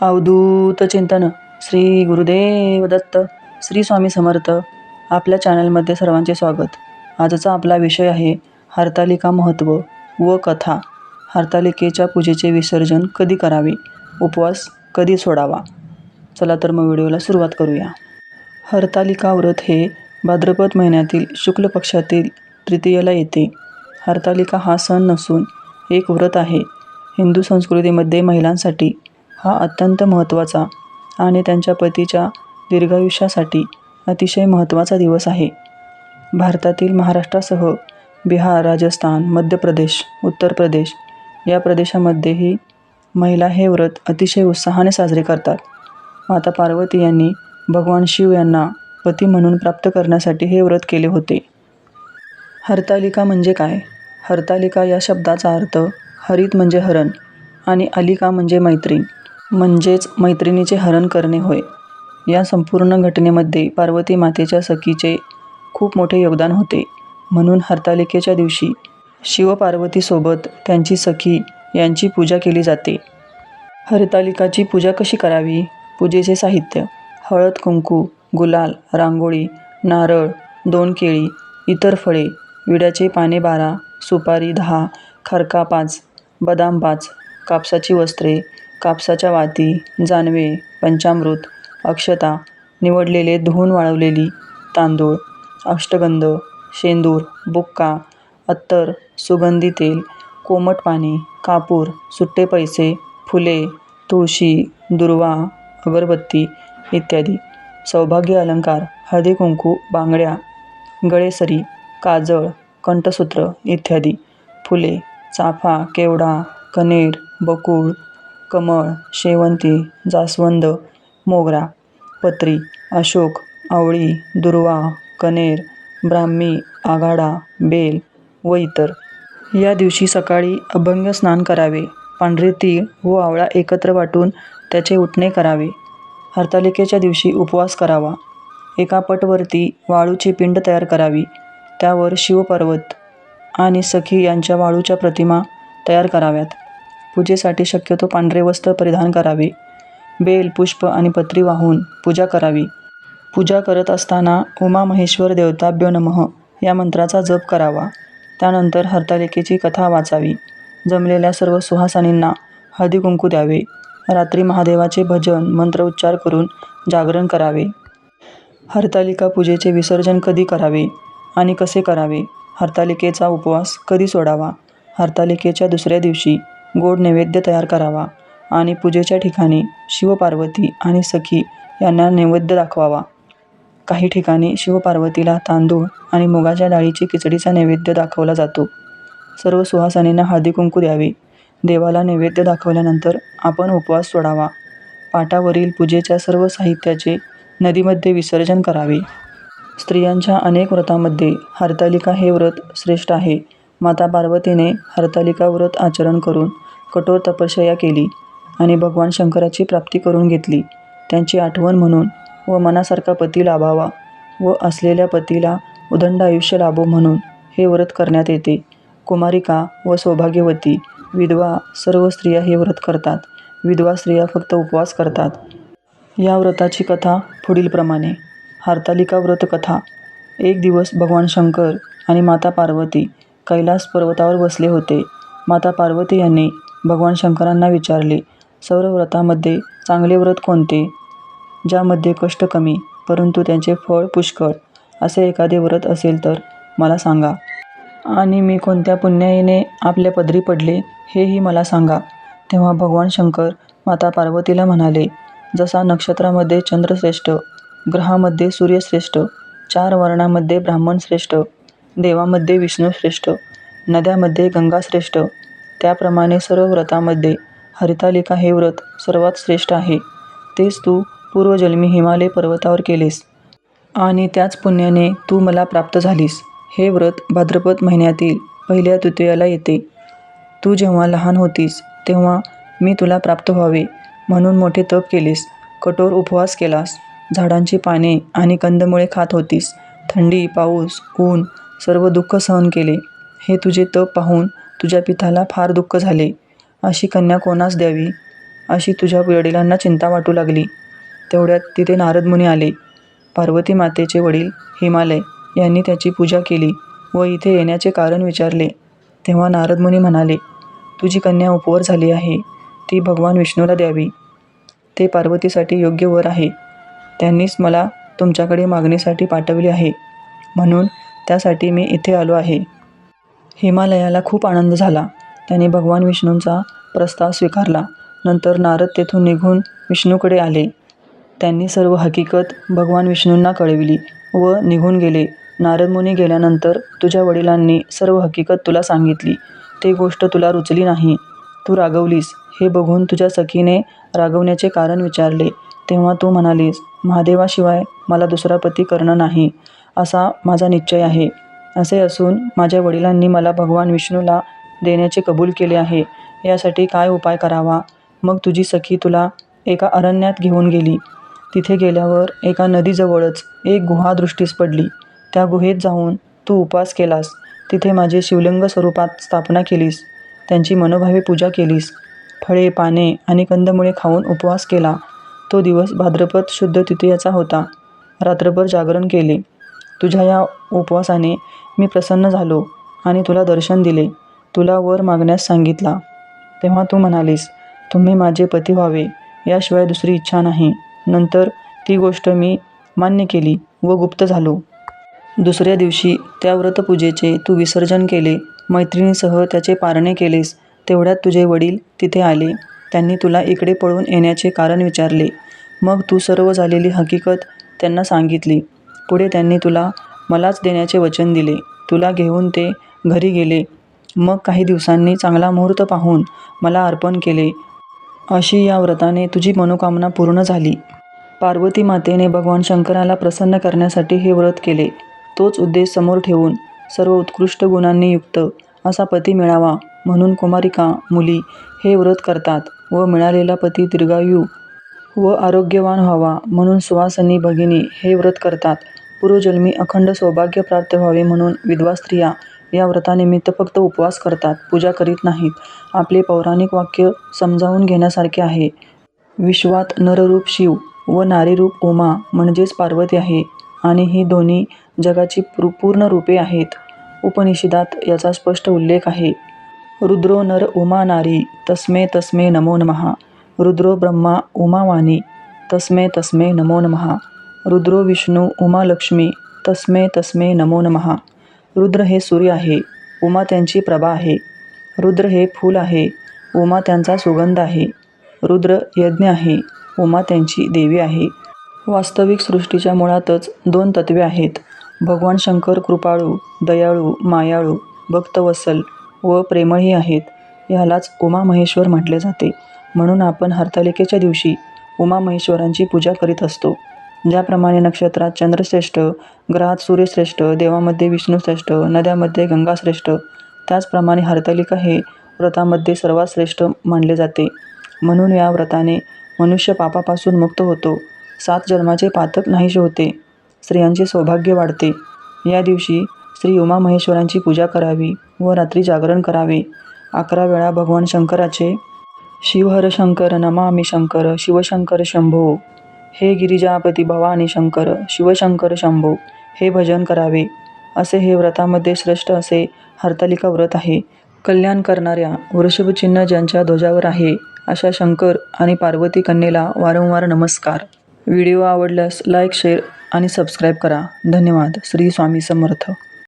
अवधूत चिंतन. श्री गुरुदेव दत्त श्री स्वामी समर्थ. आपल्या चॅनलमध्ये सर्वांचे स्वागत. आजचा आपला विषय आहे हरतालिका महत्त्व व कथा. हरतालिकेच्या पूजेचे विसर्जन कधी करावे? उपवास कधी सोडावा? चला तर मग व्हिडिओला सुरुवात करूया. हरतालिका व्रत हे भाद्रपद महिन्यातील शुक्ल पक्षातील तृतीयेला येते. हरतालिका हा सण नसून एक व्रत आहे. हिंदू संस्कृतीमध्ये महिलांसाठी हा अत्यंत महत्त्वाचा आणि त्यांच्या पतीच्या दीर्घायुष्यासाठी अतिशय महत्त्वाचा दिवस आहे. भारतातील महाराष्ट्रासह बिहार राजस्थान मध्य प्रदेश उत्तर प्रदेश या प्रदेशामध्येही महिला हे व्रत अतिशय उत्साहाने साजरे करतात. माता पार्वती यांनी भगवान शिव यांना पती म्हणून प्राप्त करण्यासाठी हे व्रत केले होते. हरतालिका म्हणजे काय? हरतालिका या शब्दाचा अर्थ हरित म्हणजे हरण आणि अलिका म्हणजे मैत्रीण. म्हणजेच मैत्रिणीचे हरण करणे होय. या संपूर्ण घटनेमध्ये पार्वती मातेच्या सखीचे खूप मोठे योगदान होते. म्हणून हरतालिकेच्या दिवशी शिवपार्वतीसोबत त्यांची सखी यांची पूजा केली जाते. हरतालिकाची पूजा कशी करावी? पूजेचे साहित्य हळद कुंकू गुलाल रांगोळी नारळ दोन केळी इतर फळे विड्याचे पाने बारा सुपारी दहा खरका पाच बदाम पाच कापसाची वस्त्रे कापसाच्या वाती जानवे पंचामृत अक्षता निवडलेले धुवून वाळवलेली तांदूळ अष्टगंध शेंदूर बुक्का अत्तर सुगंधी तेल कोमट पाणी कापूर सुट्टे पैसे फुले तुळशी दुर्वा अगरबत्ती इत्यादी. सौभाग्य अलंकार हळदी कुंकू बांगड्या गळेसरी काजळ कंठसूत्र इत्यादी. फुले चाफा केवडा कनेर बकुळ कमळ शेवंती जास्वंद मोगरा पत्री अशोक आवळी दुर्वा कनेर ब्राह्मी आघाडा बेल व इतर. या दिवशी सकाळी अभंग स्नान करावे. पांढरे तीळ व आवळा एकत्र वाटून त्याचे उठणे करावे. हरतालिकेच्या दिवशी उपवास करावा. एका पटवरती वाळूची पिंड तयार करावी. त्यावर शिवपर्वत आणि सखी यांच्या वाळूच्या प्रतिमा तयार कराव्यात. पूजेसाठी शक्यतो पांढरे वस्त्र परिधान करावे. बेल पुष्प आणि पत्री वाहून पूजा करावी. पूजा करत असताना उमा महेश्वर देवताभ्यो नमः या मंत्राचा जप करावा. त्यानंतर हरतालिकेची कथा वाचावी. जमलेल्या सर्व सुहासानींना हळदी कुंकू द्यावे. रात्री महादेवाचे भजन मंत्र उच्चार करून जागरण करावे. हरतालिका पूजेचे विसर्जन कधी करावे आणि कसे करावे? हरतालिकेचा उपवास कधी सोडावा? हरतालिकेच्या दुसऱ्या दिवशी गोड नैवेद्य तयार करावा आणि पूजेच्या ठिकाणी शिवपार्वती आणि सखी यांना नैवेद्य दाखवावा. काही ठिकाणी शिवपार्वतीला तांदूळ आणि मुगाच्या डाळीची खिचडीचा नैवेद्य दाखवला जातो. सर्व सुहासानींना हळदी कुंकू द्यावे. देवाला नैवेद्य दाखवल्यानंतर आपण उपवास सोडावा. पाटावरील पूजेच्या सर्व साहित्याचे नदीमध्ये विसर्जन करावे. स्त्रियांच्या अनेक व्रतामध्ये हरतालिका हे व्रत श्रेष्ठ आहे. माता पार्वतीने हरतालिका व्रत आचरण करून कठोर तपश्चर्या केली आणि भगवान शंकराची प्राप्ती करून घेतली. त्यांची आठवण म्हणून व मनासारखा पती लाभावा व असलेल्या पतीला उदंड आयुष्य लाभो म्हणून हे व्रत करण्यात येते. कुमारिका व सौभाग्यवती विधवा सर्व स्त्रिया हे व्रत करतात. विधवा स्त्रिया फक्त उपवास करतात. या व्रताची कथा पुढीलप्रमाणे. हरतालिका व्रत कथा. एक दिवस भगवान शंकर आणि माता पार्वती कैलास पर्वतावर बसले होते. माता पार्वती यांनी भगवान शंकरांना विचारले सौरव्रतामध्ये व्रतामध्ये चांगले व्रत कोणते? ज्यामध्ये कष्ट कमी परंतु त्यांचे फळ पुष्कळ असे एखादे व्रत असेल तर मला सांगा. आणि मी कोणत्या पुण्याईने आपल्या पदरी पडले हेही मला सांगा. तेव्हा भगवान शंकर माता पार्वतीला म्हणाले जसा नक्षत्रामध्ये चंद्रश्रेष्ठ ग्रहामध्ये सूर्यश्रेष्ठ चार वर्णामध्ये ब्राह्मण श्रेष्ठ देवामध्ये विष्णू श्रेष्ठ नद्यामध्ये गंगा श्रेष्ठ. त्याप्रमाणे सर्व व्रतामध्ये हरितालिका हे व्रत सर्वात श्रेष्ठ आहे. तेच तू पूर्वजन्मी हिमालय पर्वतावर केलेस. आणि त्याच पुण्याने तू मला प्राप्त झालीस. हे व्रत भाद्रपद महिन्यातील पहिल्या तृतीयाला येते. तू जेव्हा लहान होतीस तेव्हा मी तुला प्राप्त व्हावे म्हणून मोठे तप केलेस कठोर उपवास केलास. झाडांची पाने आणि कंदमुळे खात होतीस. थंडी पाऊस ऊन सर्व दुःख सहन केले. हे तुझे तप पाहून तुझ्या पिताला फार दुःख झाले. अशी कन्या कोणास द्यावी? अशी तुझ्या वडिलांना चिंता वाटू लागली. तेवढ्यात तिथे नारद मुनी आले. पार्वती मातेचे वडील हिमालय यांनी त्याची पूजा केली व इथे येण्याचे कारण विचारले. तेव्हा नारद मुनी म्हणाले तुझी कन्या उपवर झाली आहे. ती भगवान विष्णूला द्यावी. ते पार्वतीसाठी योग्य वर आहे. त्यांनीच मला तुमच्याकडे मागणीसाठी पाठवले आहे. म्हणून त्यासाठी मी इथे आलो आहे. हिमालयाला खूप आनंद झाला. त्याने भगवान विष्णूंचा प्रस्ताव स्वीकारला. नंतर नारद तेथून निघून विष्णूकडे आले. त्यांनी सर्व हकीकत भगवान विष्णूंना कळविली व निघून गेले. नारद मुनी गेल्यानंतर तुझ्या वडिलांनी सर्व हकीकत तुला सांगितली. ते गोष्ट तुला रुचली नाही. तू रागवलीस. हे बघून तुझ्या सखीने रागवण्याचे कारण विचारले. तेव्हा तू म्हणालीस महादेवाशिवाय मला दुसरा पती करणं नाही. असा माझा निश्चय आहे. असे असून माझ्या वडिलांनी मला भगवान विष्णूला देण्याचे कबूल केले आहे. यासाठी काय उपाय करावा? मग तुझी सखी तुला एका अरण्यात घेऊन गेली. तिथे गेल्यावर एका नदीजवळच एक गुहा दृष्टीस पडली. त्या गुहेत जाऊन तू उपवास केलास. तिथे माझे शिवलिंग स्वरूपात स्थापना केलीस. त्यांची मनोभावे पूजा केलीस. फळे पाने आणि कंदमुळे खाऊन उपवास केला. तो दिवस भाद्रपद शुद्ध तृतीयाचा होता. रात्रभर जागरण केले. तुझ्या या उपवासाने मी प्रसन्न झालो आणि तुला दर्शन दिले. तुला वर मागण्यास सांगितला. तेव्हा तू म्हणालीस तुम्ही माझे पती व्हावे याशिवाय दुसरी इच्छा नाही. नंतर ती गोष्ट मी मान्य केली व गुप्त झालो. दुसऱ्या दिवशी त्या व्रतपूजेचे तू विसर्जन केले मैत्रिणीसह त्याचे पारणे केलेस तेवढ्यात तुझे वडील तिथे आले. त्यांनी तुला इकडे पळून येण्याचे कारण विचारले. मग तू सर्व झालेली हकीकत त्यांना सांगितली. पुढे त्यांनी तुला मलाच देण्याचे वचन दिले. तुला घेऊन ते घरी गेले. मग काही दिवसांनी चांगला मुहूर्त पाहून मला अर्पण केले. अशी या व्रताने तुझी मनोकामना पूर्ण झाली. पार्वती मातेने भगवान शंकराला प्रसन्न करण्यासाठी हे व्रत केले. तोच उद्देश समोर ठेवून सर्व उत्कृष्ट गुणांनी युक्त असा पती मिळावा म्हणून कुमारिका मुली हे व्रत करतात व मिळालेला पती दीर्घायू व आरोग्यवान व्हावा म्हणून सुवासनी भगिनी हे व्रत करतात. पूर्वजन्मी अखंड सौभाग्य प्राप्त व्हावे म्हणून विधवा स्त्रिया या व्रतानिमित्त फक्त उपवास करतात पूजा करीत नाहीत. आपले पौराणिक वाक्य समजावून घेण्यासारखे आहे. विश्वात नररूप शिव व नारीरूप उमा म्हणजेच पार्वती आहे आणि ही दोन्ही जगाची पूर्ण रूपे आहेत. उपनिषदात याचा स्पष्ट उल्लेख आहे. रुद्रो नर उमा नारी तस्मे तस्मे नमो नमः. रुद्रो ब्रह्मा उमावाणी तस्मे तस्मे नमो नमहा रुद्रो विष्णू उमालक्ष्मी तस्मे तस्मे नमो नमहा रुद्र हे सूर्य आहे उमा त्यांची प्रभा आहे. रुद्र हे फूल आहे उमा त्यांचा सुगंध आहे. रुद्र यज्ञ आहे उमा त्यांची देवी आहे. वास्तविक सृष्टीच्या मुळातच दोन तत्वे आहेत. भगवान शंकर कृपाळू दयाळू मायाळू भक्तवसल व प्रेमळही आहेत. ह्यालाच उमा महेश्वर म्हटले जाते. म्हणून आपण हरतालिकेच्या दिवशी उमा महेश्वरांची पूजा करीत असतो. ज्याप्रमाणे नक्षत्रात चंद्रश्रेष्ठ ग्रहात सूर्यश्रेष्ठ देवामध्ये विष्णूश्रेष्ठ नद्यामध्ये गंगाश्रेष्ठ त्याचप्रमाणे हरतालिका हे व्रतामध्ये सर्वात श्रेष्ठ मानले जाते. म्हणून या व्रताने मनुष्य पापापासून मुक्त होतो. सात जन्माचे पातक नाहीसे होते. स्त्रियांचे सौभाग्य वाढते. या दिवशी श्री उमामहेश्वरांची पूजा करावी व रात्री जागरण करावे. अकरा वेळा भगवान शंकराचे शिवहर शंकर नमामि शंकर शिवशंकर शंभो। हे गिरिजापती भवानी शंकर शिवशंकर शंभो हे भजन करावे. असे हे व्रतामध्ये श्रेष्ठ असे हरतालिका व्रत आहे. कल्याण करणाऱ्या वृषभचिन्ह ज्यांच्या ध्वजावर आहे अशा शंकर आणि पार्वती कन्येला वारंवार नमस्कार. व्हिडिओ आवडल्यास लाईक शेअर आणि सबस्क्राईब करा. धन्यवाद. श्री स्वामी समर्थ.